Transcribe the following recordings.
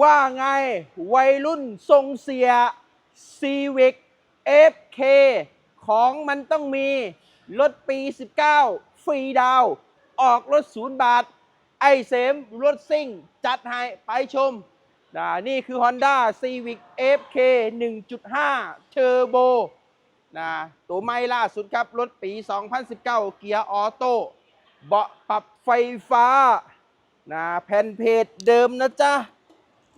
ว่าไงวัยรุ่นทรงเสีย Civic FK ของมันต้องมี รถปี 19 ฟรีดาว ออกรถศูนย์บาท ไอเสมรถซิ่ง จัดให้ไปชมนะนี่คือ Honda Civic FK 1.5 Turbo นะตัวไม่ล่าสุดครับ รถปี 2019 เกียร์ออโต้เบาะปรับไฟฟ้านะแผ่นเพจเดิมนะจ๊ะ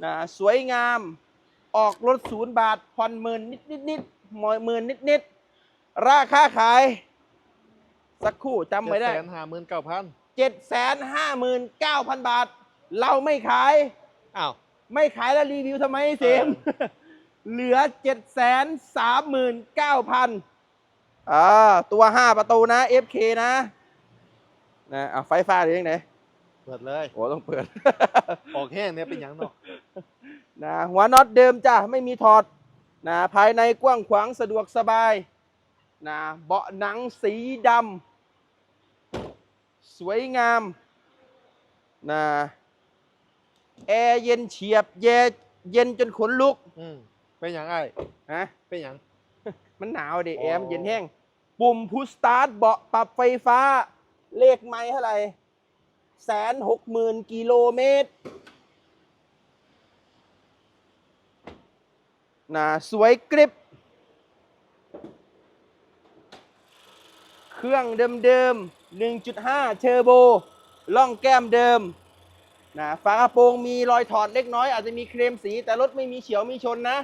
นะสวยงามออกรถศูนย์บาทผ่อนหมื่นนิดนิดนิดหมอยหมื่นนิดนิดราคาขาย สักครู่จำไม่ได้แสนห้าหมื่นเก้าพันเจ็ดแสนห้าหมื่นเก้าพันบาท เราไม่ขายอ้าวไม่ขายแล้วรีวิวทำไมเสมเหลือเจ็ดแสนสามหมื่นเก้าพันอ่าตัวห้าประตูนะ FK นะนะเอาไฟฟ้าหรือยังไงเปิดเลย โอ้ต้องเปิด ออกแห้งเนี่ยเป็นหยังเนาะ นะหัวน็อตเดิมจ้ะไม่มีถอดนะภายในกว้างขวางสะดวกสบายนะเบาะหนังสีดำสวยงามนะแอร์เย็นเฉียบเยเย็นจนขนลุกอืมเป็นหยังไอ้ฮะเป็นหยังมันหนาวดิอ๋อแอร์มันเย็นแห้ง ปุ่มพุชสตาร์ทเบาะปรับไฟฟ้า เลขไม้เท่าไหร่แสนหกหมื่นกิโลเมตร นะสวยกริบ เครื่องเดิมๆ 1.5 เทอร์โบ ล่องแก้มเดิมนะฝากระโปรงมีรอยถอดเล็กน้อยอาจจะมีเคลมสีแต่รถไม่มีเฉียวมีชนนะ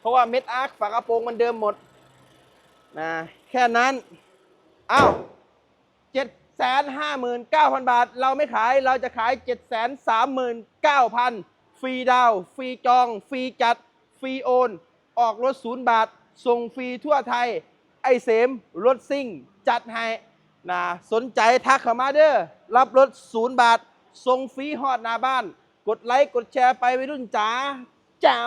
เพราะว่าเม็ดอาร์คฝากระโปรงมันเดิมหมดนะแค่นั้น อ้าวเจ็ดแสนห้าหมื่นเก้าพันบาท เราไม่ขายเราจะขายเจ็ดแสนสามหมื่นเก้าพันฟรีดาวน์ฟรีจอง ฟรีจัด ฟรีโอน ออกรถศูนย์บาท ส่งฟรีทั่วไทย ไอเสมรถซิ่ง จัดให้นะสนใจทักเข้ามาเด้อรับรถศูนย์บาท ส่งฟรีฮอดหน้าบ้าน กดไลค์ กดแชร์ไปวัยรุ่นจ๋าเจ้า